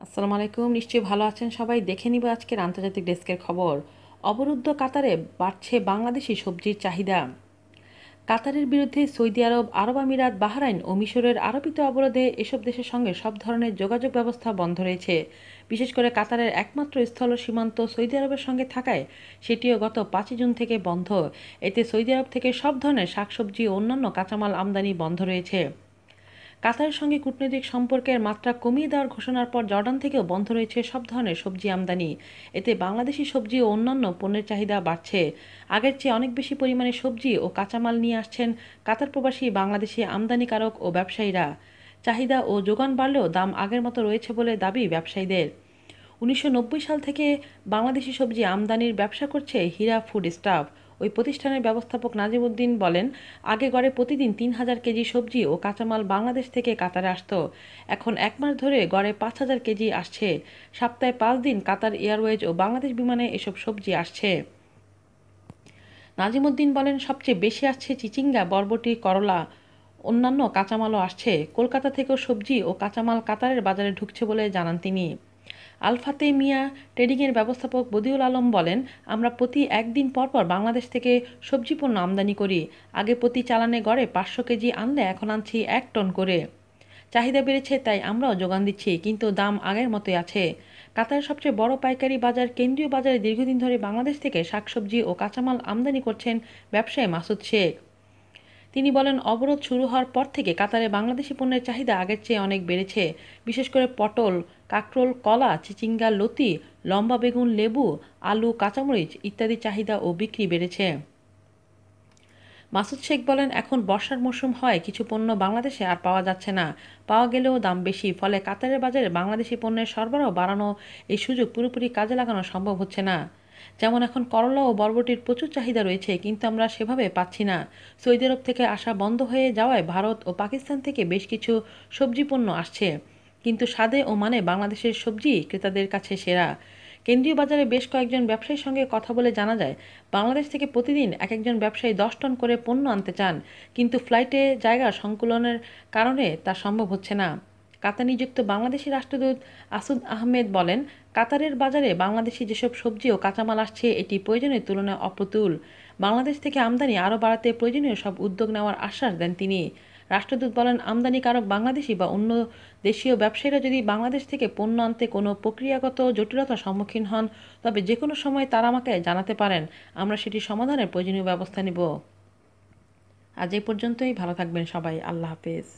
আসসালামু আলাইকুম। নিশ্চয়ই ভালো আছেন সবাই। দেখে নিব আজকের আন্তর্জাতিক ডেস্কের খবর। অবরুদ্ধ কাতারে বাড়ছে বাংলাদেশি সবজির চাহিদা। কাতারের বিরুদ্ধে সৌদি আরব আরব আমিরাত, বাহরাইন ও মিশরের আরোপিত অবরোধে এসব দেশের সঙ্গে সব ধরনের যোগাযোগ ব্যবস্থা বন্ধ রয়েছে। বিশেষ করে কাতারের একমাত্র স্থল সীমান্ত সৌদি আরবের সঙ্গে থাকায় সেটিও গত পাঁচই জুন থেকে বন্ধ। এতে সৌদি আরব থেকে সব ধরনের শাকসবজি ও অন্যান্য কাঁচামাল আমদানি বন্ধ রয়েছে। কাতারের সঙ্গে কূটনৈতিক সম্পর্কের মাত্রা কমিয়ে দেওয়ার ঘোষণার পর জর্ডান থেকেও বন্ধ রয়েছে সব ধরনের সবজি আমদানি। এতে বাংলাদেশি সবজি ও অন্যান্য পণ্যের চাহিদা বাড়ছে। আগের চেয়ে অনেক বেশি পরিমাণে সবজি ও কাঁচামাল নিয়ে আসছেন কাতার প্রবাসী বাংলাদেশি আমদানিকারক ও ব্যবসায়ীরা। চাহিদা ও যোগান বাড়লেও দাম আগের মতো রয়েছে বলে দাবি ব্যবসায়ীদের। উনিশশো নব্বই সাল থেকে বাংলাদেশি সবজি আমদানির ব্যবসা করছে হীরা ফুড স্টাফ। ওই প্রতিষ্ঠানের ব্যবস্থাপক নাজিমুদ্দিন বলেন, আগে গড়ে প্রতিদিন তিন হাজার কেজি সবজি ও কাঁচামাল বাংলাদেশ থেকে কাতারে আসত। এখন এক মাস ধরে গড়ে পাঁচ হাজার কেজি আসছে। সপ্তাহে পাঁচ দিন কাতার এয়ারওয়েজ ও বাংলাদেশ বিমানে এসব সবজি আসছে। নাজিমুদ্দিন বলেন, সবচেয়ে বেশি আসছে চিচিঙ্গা, বরবটি, করলা, অন্যান্য কাঁচামালও আসছে। কলকাতা থেকেও সবজি ও কাঁচামাল কাতারের বাজারে ঢুকছে বলে জানান তিনি। আলফাতে মিয়া ট্রেডিংয়ের ব্যবস্থাপক বদিউল আলম বলেন, আমরা প্রতি একদিন পরপর বাংলাদেশ থেকে সবজি পণ্য আমদানি করি। আগে প্রতি চালানে গড়ে পাঁচশো কেজি আনলে এখন আনছি এক টন করে। চাহিদা বেড়েছে, তাই আমরাও যোগান দিচ্ছি, কিন্তু দাম আগের মতোই আছে। কাতারের সবচেয়ে বড় পাইকারি বাজার, কেন্দ্রীয় বাজারে দীর্ঘদিন ধরে বাংলাদেশ থেকে শাকসবজি ও কাঁচামাল আমদানি করছেন ব্যবসায়ী মাসুদ শেখ। তিনি বলেন, অবরোধ শুরু হওয়ার পর থেকে কাতারে বাংলাদেশি পণ্যের চাহিদা আগের চেয়ে অনেক বেড়েছে। বিশেষ করে পটল, কাকরোল, কলা, চিচিঙ্গা, লতি, লম্বা বেগুন, লেবু, আলু, কাঁচামরিচ ইত্যাদি চাহিদা ও বিক্রি বেড়েছে। মাসুদ শেখ বলেন, এখন বর্ষার মৌসুম হয়, কিছু পণ্য বাংলাদেশে আর পাওয়া যাচ্ছে না। পাওয়া গেলেও দাম বেশি, ফলে কাতারের বাজারে বাংলাদেশি পণ্যের সরবরাহ বাড়ানো এই সুযোগ পুরোপুরি কাজে লাগানো সম্ভব হচ্ছে না। যেমন এখন করলা ও বরবটির প্রচুর চাহিদা রয়েছে, কিন্তু আমরা সেভাবে পাচ্ছি না। সৌদি আরব থেকে আসা বন্ধ হয়ে যাওয়ায় ভারত ও পাকিস্তান থেকে বেশ কিছু সবজি পণ্য আসছে। কিন্তু স্বাদে ও মানে বাংলাদেশের সবজি ক্রেতাদের কাছে সেরা। কেন্দ্রীয় বাজারে বেশ কয়েকজন ব্যবসায়ীর সঙ্গে কথা বলে জানা যায়, বাংলাদেশ থেকে প্রতিদিন এক একজন ব্যবসায়ী দশ টন করে পণ্য আনতে চান, কিন্তু ফ্লাইটে জায়গা সংকুলনের কারণে তা সম্ভব হচ্ছে না। কাতার নিযুক্ত বাংলাদেশি রাষ্ট্রদূত আসুদ আহমেদ বলেন, কাতারের বাজারে বাংলাদেশি যেসব সবজি ও কাঁচামাল আসছে, এটি প্রয়োজনের তুলনায় অপ্রতুল। বাংলাদেশ থেকে আমদানি আরও বাড়াতে প্রয়োজনীয় সব উদ্যোগ নেওয়ার আশ্বাস দেন তিনি। রাষ্ট্রদূত বলেন, আমদানিকারক বাংলাদেশি বা অন্য দেশীয় ব্যবসায়ীরা যদি বাংলাদেশ থেকে পণ্য আনতে কোনো প্রক্রিয়াগত জটিলতার সম্মুখীন হন, তবে যে কোনো সময় তারা আমাকে জানাতে পারেন, আমরা সেটি সমাধানের প্রয়োজনীয় ব্যবস্থা নেব। আজ এই পর্যন্তই, ভালো থাকবেন সবাই, আল্লাহ হাফেজ।